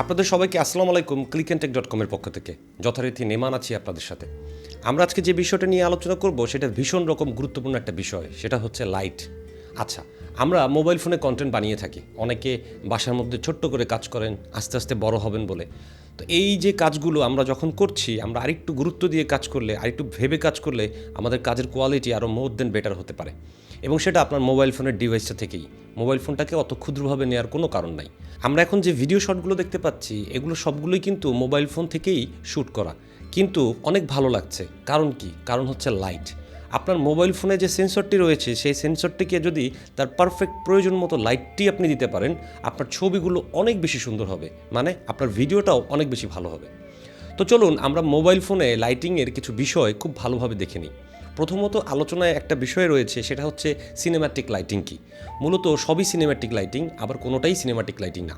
আপনাদের সবাইকে আসসালামু আলাইকুম ক্লিক অ্যান্ড টেক ডট কমের পক্ষ থেকে। যথারীতি নেমান আছি আপনাদের সাথে। আমরা আজকে যে বিষয়টা নিয়ে আলোচনা করব, সেটা ভীষণ রকম গুরুত্বপূর্ণ একটা বিষয়, সেটা হচ্ছে লাইট আচ্ছা আমরা মোবাইল ফোনে কন্টেন্ট বানিয়ে থাকি। অনেকে বাসার মধ্যে ছোট্ট করে কাজ করেন, আস্তে আস্তে বড় হবেন বলে। তো এই যে কাজগুলো আমরা যখন করছি, আমরা আরেকটু গুরুত্ব দিয়ে কাজ করলে, আরেকটু ভেবে কাজ করলে আমাদের কাজের কোয়ালিটি আরও মোর দেন বেটার হতে পারে। এবং সেটা আপনার মোবাইল ফোনের ডিভাইসটা থেকেই। মোবাইল ফোনটাকে অত ক্ষুদ্রভাবে নেওয়ার কোনো কারণ নাই। আমরা এখন যে ভিডিও শটগুলো দেখতে পাচ্ছি, এগুলো সবগুলোই কিন্তু মোবাইল ফোন থেকেই শ্যুট করা। কিন্তু অনেক ভালো লাগছে। কারণ কি? কারণ হচ্ছে লাইট আপনার মোবাইল ফোনে যে সেন্সরটি রয়েছে, সেই সেন্সরটিকে যদি তার পারফেক্ট প্রয়োজন মতো লাইটটি আপনি দিতে পারেন, আপনার ছবিগুলো অনেক বেশি সুন্দর হবে। মানে আপনার ভিডিওটাও অনেক বেশি ভালো হবে। তো চলুন আমরা মোবাইল ফোনে লাইটিংয়ের কিছু বিষয় খুব ভালোভাবে দেখে নিই। প্রথমত আলোচনায় একটা বিষয় রয়েছে, সেটা হচ্ছে সিনেম্যাটিক লাইটিং কি? মূলত সবই সিনেম্যাটিক লাইটিং আবার কোনোটাই সিনেম্যাটিক লাইটিং না।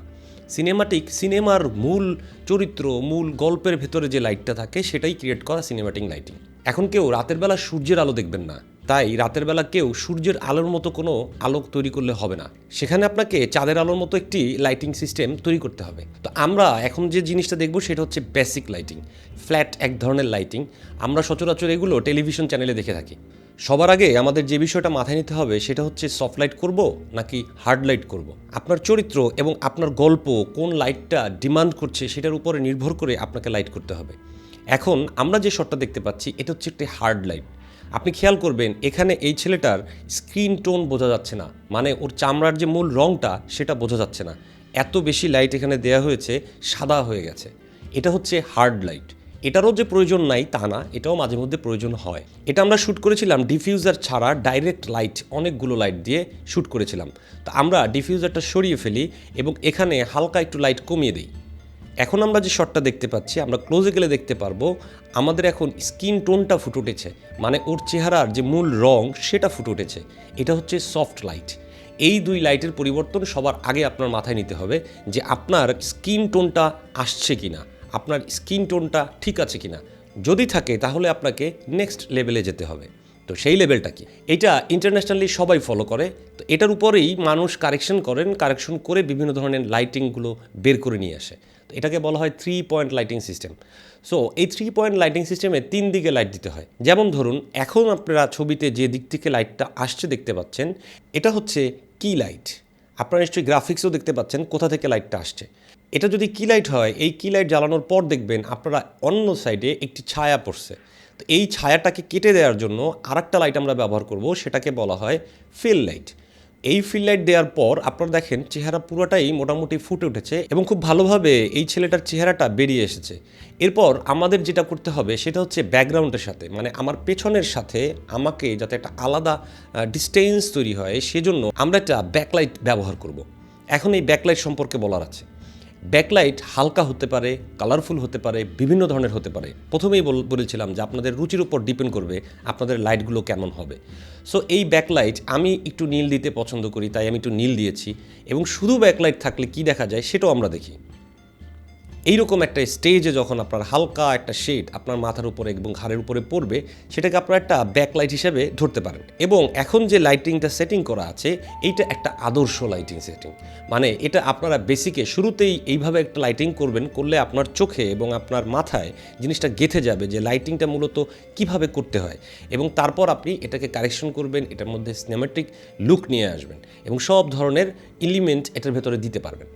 সিনেমাটিক সিনেমার মূল চরিত্র, মূল গল্পের ভেতরে যে লাইটটা থাকে, সেটাই ক্রিয়েট করা সিনেমাটিক লাইটিং এখন কেউ রাতের বেলা সূর্যের আলো দেখবেন না। তাই রাতের বেলা কেউ সূর্যের আলোর মতো কোনো আলোক তৈরি করলে হবে না। সেখানে আপনাকে চাঁদের আলোর মতো একটি লাইটিং সিস্টেম তৈরি করতে হবে। তো আমরা এখন যে জিনিসটা দেখব সেটা হচ্ছে বেসিক লাইটিং ফ্ল্যাট এক ধরনের লাইটিং আমরা সচরাচর এগুলো টেলিভিশন চ্যানেলে দেখে থাকি। সবার আগে আমাদের যে বিষয়টা মাথায় নিতে হবে সেটা হচ্ছে সফট লাইট করব নাকি হার্ড লাইট করব? আপনার চরিত্র এবং আপনার গল্প কোন লাইটটা ডিমান্ড করছে সেটার উপরে নির্ভর করে আপনাকে লাইট করতে হবে। এখন আমরা যে শটটা দেখতে পাচ্ছি, এটা হচ্ছে একটি হার্ড লাইট আপনি খেয়াল করবেন, এখানে এই ছেলেটার স্ক্রিন টোন বোঝা যাচ্ছে না। মানে ওর চামড়ার যে মূল রঙটা সেটা বোঝা যাচ্ছে না। এত বেশি লাইট এখানে দেয়া হয়েছে, সাদা হয়ে গেছে। এটা হচ্ছে হার্ড লাইট এটারও যে প্রয়োজন নাই, তা না, এটাও মাঝে মধ্যে প্রয়োজন হয়। এটা আমরা শ্যুট করেছিলাম ডিফিউজার ছাড়া ডাইরেক্ট লাইট অনেকগুলো লাইট দিয়ে শ্যুট করেছিলাম। তো আমরা ডিফিউজারটা সরিয়ে ফেলি এবং এখানে হালকা একটু লাইট কমিয়ে দিই। এখন আমরা যে শটটা দেখতে পাচ্ছি, আমরা ক্লোজে গেলে দেখতে পারব, আমাদের এখন স্কিন টোনটা ফুটে উঠেছে। মানে ওর চেহারার যে মূল রং, সেটা ফুটে উঠেছে। এটা হচ্ছে সফট লাইট এই দুই লাইটের পরিবর্তন সবার আগে আপনার মাথায় নিতে হবে যে আপনার স্কিন টোনটা আসছে কি না আপনার স্কিন টোনটা ঠিক আছে কি না যদি থাকে, তাহলে আপনাকে নেক্সট লেভেলে যেতে হবে। তো সেই লেভেলটা কি? এটা ইন্টারন্যাশনালি সবাই ফলো করে, তো এটার উপরেই মানুষ কারেকশন করেন কারেকশন করে বিভিন্ন ধরনের লাইটিংগুলো বের করে নিয়ে আসে। তো এটাকে বলা হয় three point lighting system so এই থ্রি পয়েন্ট লাইটিং সিস্টেমে তিন দিকে লাইট দিতে হয়। যেমন ধরুন, এখন আপনারা ছবিতে যে দিক থেকে লাইটটা আসছে দেখতে পাচ্ছেন, এটা হচ্ছে কি লাইট আপনারা নিশ্চয়ই গ্রাফিক্সও দেখতে পাচ্ছেন কোথা থেকে লাইটটা আসছে। এটা যদি কি লাইট হয়, এই কি লাইট জ্বালানোর পর দেখবেন আপনারা অন্য সাইডে একটি ছায়া পড়ছে। তো এই ছায়াটাকে কেটে দেওয়ার জন্য আরেকটা লাইট আমরা ব্যবহার করব, সেটাকে বলা হয় ফিল লাইট এই ফিল লাইট দেওয়ার পর আপনারা দেখেন চেহারা পুরোটাই মোটামুটি ফুটে উঠেছে এবং খুব ভালোভাবে এই ছেলেটার চেহারাটা বেরিয়ে এসেছে। এরপর আমাদের যেটা করতে হবে, সেটা হচ্ছে ব্যাকগ্রাউন্ডের সাথে মানে আমার পেছনের সাথে আমাকে যাতে একটা আলাদা ডিস্টেন্স তৈরি হয়, সেজন্য আমরা একটা ব্যাকলাইট ব্যবহার করব। এখন এই ব্যাকলাইট সম্পর্কে বলার আছে। ব্যাকলাইট হালকা হতে পারে কালারফুল হতে পারে, বিভিন্ন ধরনের হতে পারে। প্রথমেই বল- বলেছিলাম যে আপনাদের রুচির উপর ডিপেন্ড করবে আপনাদের লাইটগুলো কেমন হবে। সো এই ব্যাকলাইট আমি একটু নীল দিতে পছন্দ করি, তাই আমি একটু নীল দিয়েছি। এবং শুধু ব্যাকলাইট থাকলে কি দেখা যায় সেটাও আমরা দেখি। এইরকম একটা স্টেজে যখন আপনার হালকা একটা শেড আপনার মাথার উপরে এবং ঘাড়ের উপরে পড়বে, সেটাকে আপনার একটা ব্যাকলাইট হিসেবে ধরতে পারেন। এবং এখন যে লাইটিংটা সেটিং করা আছে, এইটা একটা আদর্শ লাইটিং সেটিং মানে এটা আপনারা বেসিকে শুরুতেই এইভাবে একটা লাইটিং করবেন, করলে আপনার চোখে এবং আপনার মাথায় জিনিসটা গেথে যাবে যে লাইটিংটা মূলত কীভাবে করতে হয়। এবং তারপর আপনি এটাকে কারেকশন করবেন, এটার মধ্যে সিনেমেটিক লুক নিয়ে আসবেন এবং সব ধরনের এলিমেন্ট এটার ভেতরে দিতে পারবেন।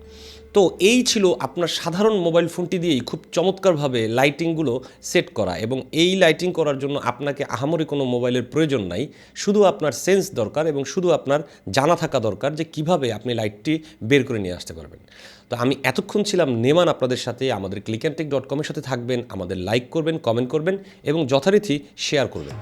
তো এই ছিল আপনার সাধারণ মোবাইল ফোনটি দিয়েই খুব চমৎকারভাবে লাইটিংগুলো সেট করা এবং এই লাইটিং করার জন্য আপনাকে আহামরি কোনো মোবাইলের প্রয়োজন নাই। শুধু আপনার সেন্স দরকার এবং শুধু আপনার জানা থাকা দরকার যে কীভাবে আপনি লাইটটি বের করে নিয়ে আসতে পারবেন। তো আমি এতক্ষণ ছিলাম নেমান আপনাদের সাথে, আমাদের ক্লিক অ্যান্ড টেক ডট কমের সাথে থাকবেন, আমাদের লাইক করবেন কমেন্ট করবেন এবং যথারীতি শেয়ার করবেন।